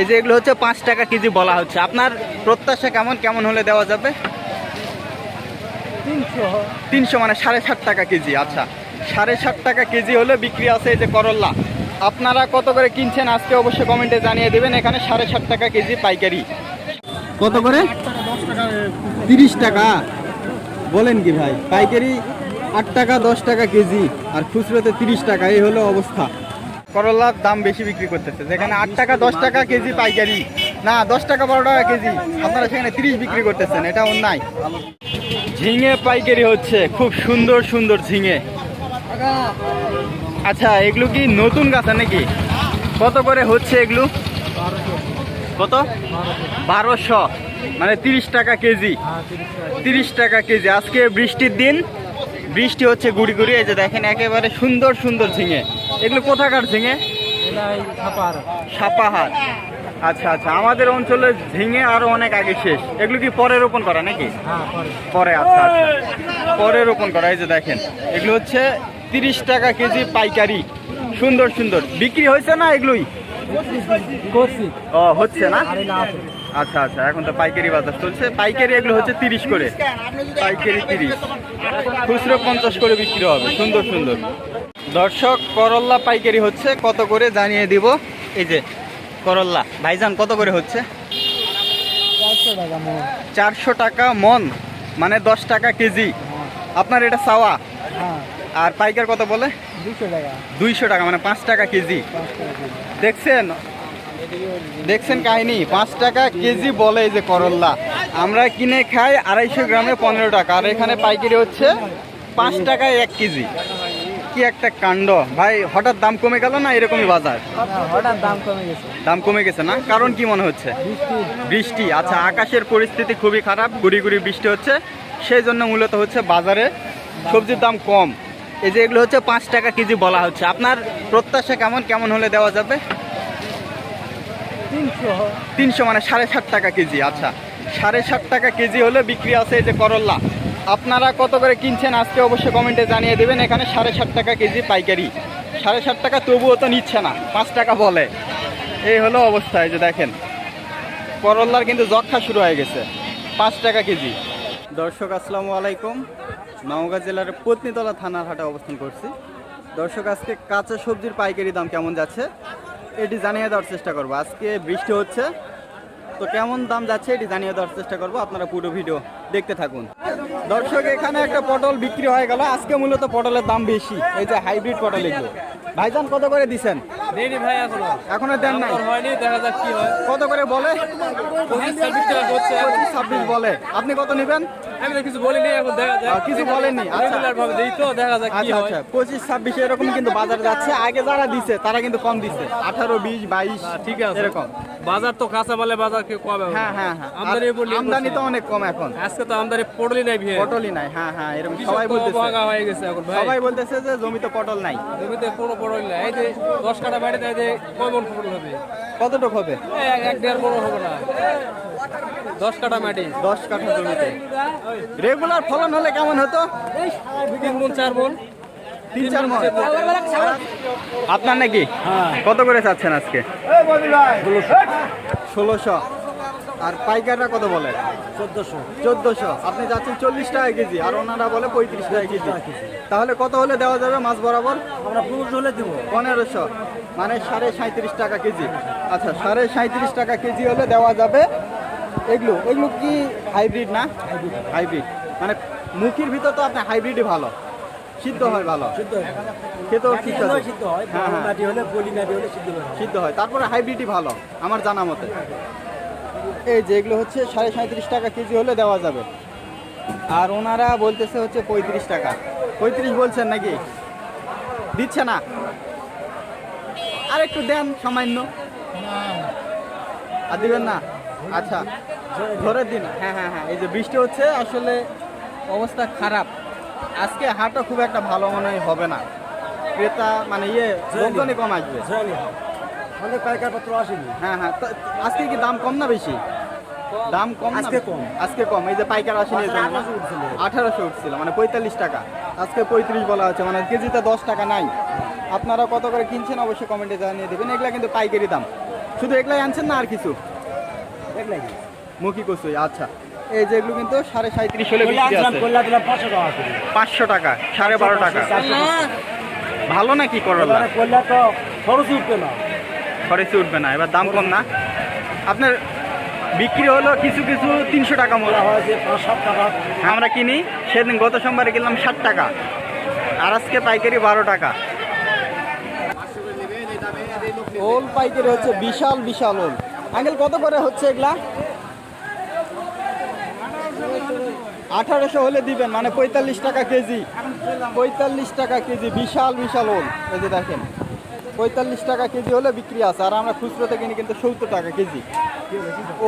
এই যে এগুলো হচ্ছে পাঁচ টাকা কেজি বলা হচ্ছে। আপনার প্রত্যাশা কেমন? কেমন হলে দেওয়া যাবে? তিনশো। মানে সাড়ে সাত টাকা কেজি। আচ্ছা সাড়ে সাত টাকা কেজি হলে বিক্রি আছে এই যে করল্লা আপনারা কত করে কিনছেন আজকে অবশ্যই কমেন্টে জানিয়ে দেবেন। এখানে সাড়ে সাত টাকা কেজি পাইকারি। কত করে? তিরিশ টাকা। বলেন কি ভাই? পাইকারি আট টাকা দশ টাকা কেজি। আর খুচরোতে তিরিশ টাকা। এই হলো অবস্থা। করলার দাম বেশি বিক্রি করতেছে। যেখানে আট টাকা, দশ টাকা কেজি পাইকারি। না, দশ টাকা, বারো টাকা কেজি। আপনারা সেখানে তিরিশ বিক্রি করতেছেন, এটা অন্যায় ঝিঙে পাইকারি হচ্ছে, খুব সুন্দর সুন্দর ঝিঙে। আচ্ছা এগুলো কি নতুন গাছ নাকি? কত করে হচ্ছে এগুলো? কত? বারোশো। মানে তিরিশ টাকা কেজি। তিরিশ টাকা কেজি। আজকে বৃষ্টির দিন বৃষ্টি হচ্ছে গুড়ি গুড়ি এই যে দেখেন একেবারে সুন্দর সুন্দর ঝিঙে। এগুলো কোথাকার ঝিঙে? সাপাহার। আচ্ছা আচ্ছা আমাদের অঞ্চলে ঝিঙে আরও অনেক আগে শেষ। এগুলো কি পরে রোপণ করা নাকি? পরে আচ্ছা আচ্ছা। পরে রোপণ করা এই যে দেখেন এগুলো হচ্ছে তিরিশ টাকা কেজি পাইকারি। সুন্দর সুন্দর। বিক্রি হয়েছে না এগুলোই? ও হচ্ছে না? আচ্ছা আচ্ছা এখন তো পাইকারি বাজার চলছে। পাইকারি এগুলো হচ্ছে তিরিশ করে। পাইকারি তিরিশ। খুচরো পঞ্চাশ করে বিক্রি হবে। সুন্দর সুন্দর। দর্শক করল্লা পাইকারি হচ্ছে। কত করে জানিয়ে দিব। এই যে করল্লা। ভাইজান কত করে হচ্ছে? চারশো টাকা মন মন দশ টাকা কেজি। আপনার এটা সাওয়া আর পাইকার কত বলে? দুশো টাকা। দুইশো টাকা মানে পাঁচ টাকা কেজি। দেখছেন? দেখছেন কাহিনি পাঁচ টাকা কেজি বলে এই যে করল্লা আমরা কিনে খাই আড়াইশো গ্রামে পনেরো টাকা আর এখানে পাইকারি হচ্ছে পাঁচ টাকায় এক কেজি। কি একটা কাণ্ড। ভাই হঠাৎ দাম কমে গেল না এরকমই বাজার? হঠাৎ দাম কমে গেছে। দাম কমে গেছে না? কারণ কি মনে হচ্ছে? বৃষ্টি। বৃষ্টি। আচ্ছা আকাশের পরিস্থিতি খুবই খারাপ গুড়ি গুড়ি বৃষ্টি হচ্ছে। সেই জন্য মূলত হচ্ছে বাজারে সবজির দাম কম। এই যে এগুলো হচ্ছে পাঁচ টাকা কেজি বলা হচ্ছে। আপনার প্রত্যাশা কেমন? কেমন হলে দেওয়া যাবে? তিনশো। মানে সাড়ে সাত টাকা কেজি আচ্ছা। সাড়ে সাত টাকা কেজি হলে বিক্রি আছে এই যে করল্লা আপনারা কত করে কিনছেন আজকে অবশ্যই কমেন্টে জানিয়ে দেবেন, এখানে সাড়ে সাত টাকা কেজি পাইকারি। সাড়ে সাত টাকা তবুও তো নিচ্ছে না, পাঁচ টাকা বলে। এই হলো অবস্থা, এই যে দেখেন। করল্লার কিন্তু যক্ষা শুরু হয়ে গেছে, পাঁচ টাকা কেজি। দর্শক, আসসালামু আলাইকুম। নওগাঁ জেলার পত্নীতলা থানার হাটে অবস্থান করছি। দর্শক, আজকে কাঁচা সবজির পাইকারি দাম কেমন যাচ্ছে? এটি জানিয়ে দেওয়ার চেষ্টা করব। আজকে বৃষ্টি হচ্ছে, তো কেমন দাম যাচ্ছে এটি জানিয়ে দেওয়ার চেষ্টা করব। আপনারা পুরো ভিডিও দেখতে থাকুন। দর্শক, এখানে একটা পটল বিক্রি হয়ে গেল। আজকে মূলত পটলের দাম বেশি, এই যে হাইব্রিড পটল এগুলো। ভাইজান, কত করে দিছেন? ভাই এখনও। এখনও দেন নাই। হয়নি দেখা যাক কি হয়। কত করে বলে? পঁচিশ ছাব্বিশ টাকা করছে পঁচিশ ছাব্বিশ বলে। আপনি কত নেবেন? আমি তো কিছু বলিনি এখন দেখা যাক। কিছু বলেননি। আচ্ছা। রেগুলার ভাবে দেই তো দেখা যাক কি আচ্ছা হয়। আচ্ছা। পঁচিশ ছাব্বিশ এরকম কিন্তু বাজার যাচ্ছে। আগে যারা দিছে তারা কিন্তু কম দিছে। আঠারো বিশ বাইশ হ্যাঁ, ঠিক আছে। এরকম। বাজার তো কাঁচা মালে বাজার কে কবে হ্যাঁ হ্যাঁ হ্যাঁ। আমদানি তো অনেক কম এখন। আজকে তো আমদানি পটলই নাই ভিড়। পটলই নাই। হ্যাঁ হ্যাঁ এরকম সবাই বলতেছে। হয়ে গেছে এখন ভাই। সবাই বলতেছে যে জমিতে পটল নাই। জমিতে কোনো পটল নাই। এই যে দশ কাটা বাড়িতে এই যে কয় মন হবে? কতটুক হবে? এক- দেড় মন হবে না। দশ কাঠা মাটি। দশ কাঠা জমিতে। রেগুলার ফলন হলে কেমন হতো? তিন মন চার মন। তিন চার মন। আপনার নাকি? হ্যাঁ। কত করে চাচ্ছেন আজকে? ষোলোশো। আর পাইকাররা কত বলে? চোদ্দশো। চোদ্দশো। আপনি যাচ্ছেন চল্লিশ টাকা কেজি আর ওনারা বলে পঁয়ত্রিশ টাকা কেজি। তাহলে কত হলে দেওয়া যাবে মাছ বরাবর? আমরা পুরুষ হলে দেবো। পনেরোশো। মানে সাড়ে সাঁত্রিশ টাকা কেজি। আচ্ছা সাড়ে সাঁত্রিশ টাকা কেজি হলে দেওয়া যাবে এগুলো। এগুলো কি হাইব্রিড না? হাইব্রিড। মানে মুখির ভিতর তো আপনার হাইব্রিডই ভালো। সিদ্ধ হয় ভালো। খেতেও ঠিক আছে সিদ্ধ হয় হ্যাঁ, হ্যাঁ। হলে সিদ্ধ হয়। সিদ্ধ হয়। তারপরে হাইব্রিডই ভালো আমার জানা মতে। এই যে এগুলো হচ্ছে সাড়ে সাঁত্রিশ টাকা কেজি হলে দেওয়া যাবে। আর ওনারা বলতেছে হচ্ছে পঁয়ত্রিশ টাকা। পঁয়ত্রিশ বলছেন নাকি? দিচ্ছে না? আর একটু দেন সামান্য। আর দিবেন না? আচ্ছা ধরে দিন। হ্যাঁ হ্যাঁ হ্যাঁ এই যে বৃষ্টি হচ্ছে আসলে অবস্থা খারাপ। আজকে হাটও খুব একটা ভালো মনে হবে না। ক্রেতা মানে ইয়ে লোকজনই কম আসবে। অনেক পাইকার পত্র আসেনি। হ্যাঁ হ্যাঁ তো আজকে কি দাম কম না বেশি? দাম কম আজকে কম। আজকে কম। এই যে পাইকার আসেনি আঠারোশো উঠছিল। মানে পঁয়তাল্লিশ টাকা। আজকে পঁয়ত্রিশ বলা হচ্ছে মানে কেজিতে দশ টাকা নাই। আপনারা কত করে কিনছেন অবশ্যই কমেন্টে জানিয়ে দেবেন। এগুলা কিন্তু পাইকারি দাম। শুধু এগুলাই আনছেন না আর কিছু? মুখী কচুই আচ্ছা। এই যেগুলো কিন্তু সাড়ে সাঁত্রিশ হলে পাঁচশো টাকা সাড়ে বারো টাকা। ভালো নাকি করলা? খরচে উঠবে না। এবার দাম কম না। আপনার বিক্রি হলো কিছু কিছু তিনশো টাকা মতো আমরা কিনি সেদিন গত সোমবারে কিনলাম ষাট টাকা আর আজকে পাইকারি বারো টাকা। ওল পাইকারি হচ্ছে বিশাল বিশাল ওল। আঙ্কেল কত করে হচ্ছে এগুলা? আঠারোশো হলে দিবেন মানে পঁয়তাল্লিশ টাকা কেজি। পঁয়তাল্লিশ টাকা কেজি বিশাল বিশাল ওল। এই যে দেখেন। পঁয়তাল্লিশ টাকা কেজি হলে বিক্রি আছে আর আমরা খুচরোতে কিনি কিন্তু সত্তর টাকা কেজি।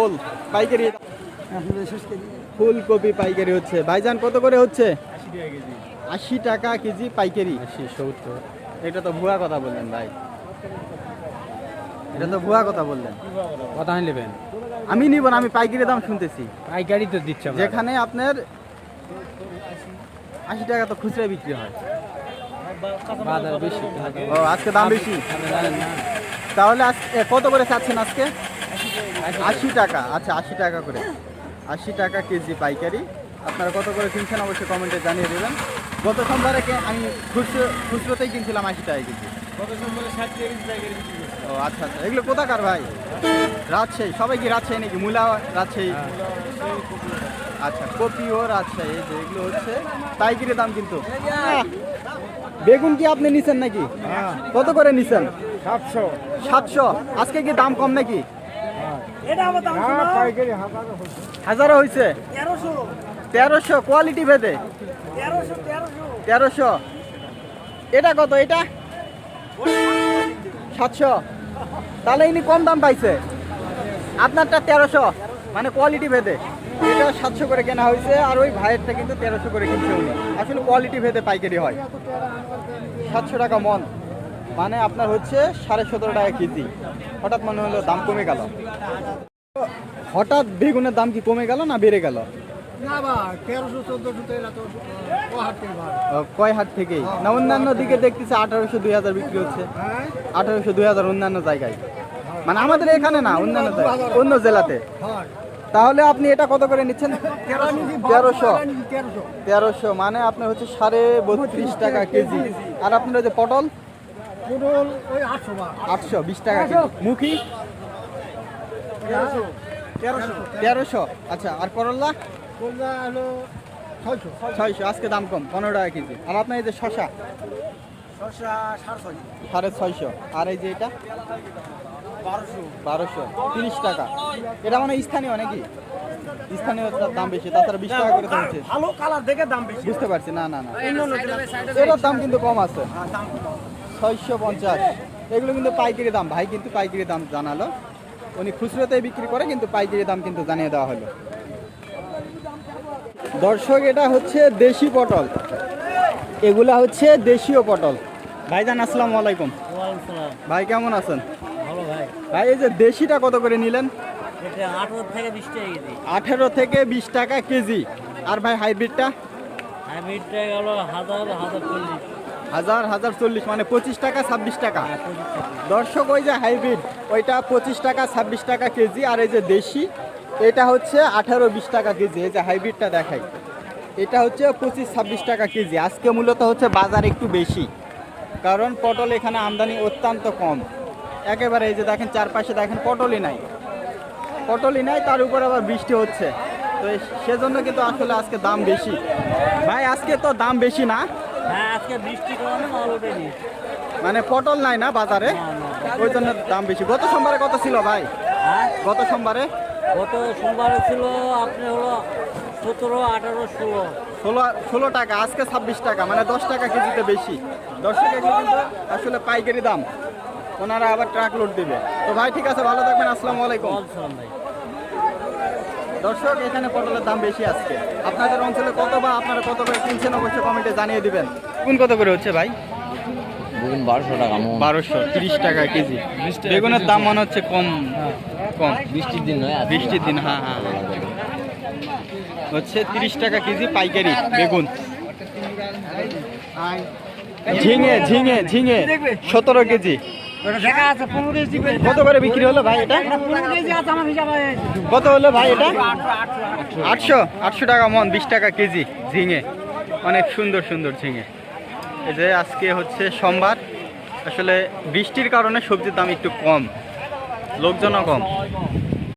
ওল পাইকারি। ফুলকপি পাইকারি হচ্ছে। ভাইজান কত করে হচ্ছে? আশি টাকা কেজি পাইকারি। এটা তো ভুয়া কথা বললেন ভাই। এটা তো ভুয়া কথা বললেন। কথা নেবেন? আমি নিব না আমি পাইকারি দাম শুনতেছি। পাইকারি তো দিচ্ছে যেখানে আপনার আশি টাকা তো খুচরা বিক্রি হয়। বাজার বেশি ও আজকে দাম বেশি? তাহলে কত করে চাচ্ছেন আজকে? আশি। টাকা। আচ্ছা আশি টাকা করে। আশি টাকা কেজি পাইকারি। আপনারা কত করে কিনছেন অবশ্যই কমেন্টে জানিয়ে দেবেন। গত সোমবারে আমি খুচরো খুচরোতেই কিনছিলাম আশি টাকা কেজি। ও আচ্ছা আচ্ছা। এগুলো কোথাকার ভাই? রাজশাহী। সবাই কি রাজশাহী নাকি? মূলা রাজশাহী? আচ্ছা কপিও রাজশাহী। যে এগুলো হচ্ছে। পাইকারি দাম কিন্তু। বেগুন কি আপনি নিছেন নাকি? কত করে নিছেন? সাতশো। সাতশো। আজকে কি দাম কম নাকি? হাজারো হয়েছে। তেরোশো। কোয়ালিটি ভেদে? তেরোশো এটা কত এটা? সাতশো। তাহলে ইনি কম দাম পাইছে। আপনারটা তেরোশো। মানে কোয়ালিটি ভেদে। এটা সাতশো করে কেনা হয়েছে আর ওই ভাইয়েরটা কিন্তু তেরোশো করে কিনছে উনি। আসলে কোয়ালিটি ভেদে পাইকারি হয়। সাতশো টাকা মন। মানে আপনার হচ্ছে সাড়ে সতেরো টাকা কেজি। হঠাৎ মনে হলো দাম কমে গেল। হঠাৎ বেগুনের দাম কি কমে গেল না বেড়ে গেল? কয় হাট থেকেই। না অন্যান্য দিকে দেখতেছে আঠারোশো দুই হাজার বিক্রি হচ্ছে। হ্যাঁ? আঠারোশো দুই হাজার অন্যান্য জায়গায়। মানে আমাদের এখানে না অন্যান্য অন্য জেলাতে। তাহলে আপনি এটা কত করে নিচ্ছেন? তেরোশো। তেরোশো মানে আপনার হচ্ছে সাড়ে বত্রিশ টাকা কেজি। আর আপনার যে পটল? পটল ওই আটশো বিশ টাকা কেজি। মুখি? তেরোশো। আচ্ছা আর করল্লা হলো ছয়শো। ছয়শো আজকে দাম কম পনেরো টাকা কেজি। আর আপনার এই যে শশা সাড়ে ছয়শো। আর এই যে এটা? বারোশো। তিরিশ টাকা। এটা মানে স্থানীয় নাকি? স্থানীয় দাম বেশি তাছাড়া বিশ টাকা করে দাম ভালো কালার দেখে দাম বেশি। বুঝতে পারছি না না না। এটার দাম কিন্তু কম আছে। ছয়শো পঞ্চাশ। এগুলো কিন্তু পাইকারি দাম। ভাই কিন্তু পাইকারি দাম জানালো। উনি খুচরোতে বিক্রি করে কিন্তু পাইকারি দাম কিন্তু জানিয়ে দেওয়া হলো। দর্শক এটা হচ্ছে দেশি পটল। এগুলা হচ্ছে দেশীয় পটল। ভাইজান আসসালামু আলাইকুম। ভাই কেমন আছেন? ভাই এই যে দেশিটা কত করে নিলেন? আঠারো থেকে বিশ টাকা কেজি। আঠেরো থেকে বিশ টাকা কেজি। আর ভাই হাইব্রিডটা? হাজার হাজার চল্লিশ। হাজার হাজার চল্লিশ মানে পঁচিশ টাকা ছাব্বিশ টাকা। দর্শক ওই যে হাইব্রিড ওইটা পঁচিশ টাকা ছাব্বিশ টাকা কেজি। আর এই যে দেশি এটা হচ্ছে আঠারো বিশ টাকা কেজি। এই যে হাইব্রিডটা দেখাই। এটা হচ্ছে পঁচিশ ছাব্বিশ টাকা কেজি। আজকে মূলত হচ্ছে বাজার একটু বেশি। কারণ পটল এখানে আমদানি অত্যন্ত কম। একেবারে এই যে দেখেন চারপাশে দেখেন পটলই নাই। পটলই নাই তার উপর আবার বৃষ্টি হচ্ছে। তো সেজন্য কিন্তু আসলে আজকে দাম বেশি। ভাই আজকে তো দাম বেশি না? হ্যাঁ আজকে বৃষ্টি মানে পটল নাই না বাজারে? ওই জন্য দাম বেশি। গত সোমবারে কত ছিল ভাই? হ্যাঁ? গত সোমবারে? গত সোমবারে ছিল আপনি হলো সতেরো আঠারো ষোলো। ষোলো ষোলো টাকা আজকে ছাব্বিশ টাকা মানে দশ টাকা কেজিতে বেশি। দশ টাকা কেজি কিন্তু আসলে পাইকারি দাম। ওনারা আবার ট্রাক লোড দিবে। তো ভাই ঠিক আছে ভালো থাকবেন আসসালামু আলাইকুম। ভাই। দর্শক এখানে পটলের দাম বেশি আজকে। আপনাদের অঞ্চলে কত বা আপনারা কত করে কিনছেন অবশ্যই কমেন্টে জানিয়ে দিবেন। কোন কত করে হচ্ছে ভাই? বেগুন বারোশো টাকা বারোশো তিরিশ টাকা কেজি। বেগুনের দাম মনে হচ্ছে কম কম। বৃষ্টির দিন নয় বৃষ্টির দিন হ্যাঁ হ্যাঁ হচ্ছে তিরিশ টাকা কেজি পাইকারি বেগুন। ঝিঙে ঝিঙে ঝিঙে সতেরো কেজি। কত করে বিক্রি হলো ভাই এটা? কত হলো ভাই এটা? আটশো? আটশো টাকা মন বিশ টাকা কেজি ঝিঙে। অনেক সুন্দর সুন্দর ঝিঙে। এই যে আজকে হচ্ছে সোমবার। আসলে বৃষ্টির কারণে সবজির দাম একটু কম। লোকজনও কম।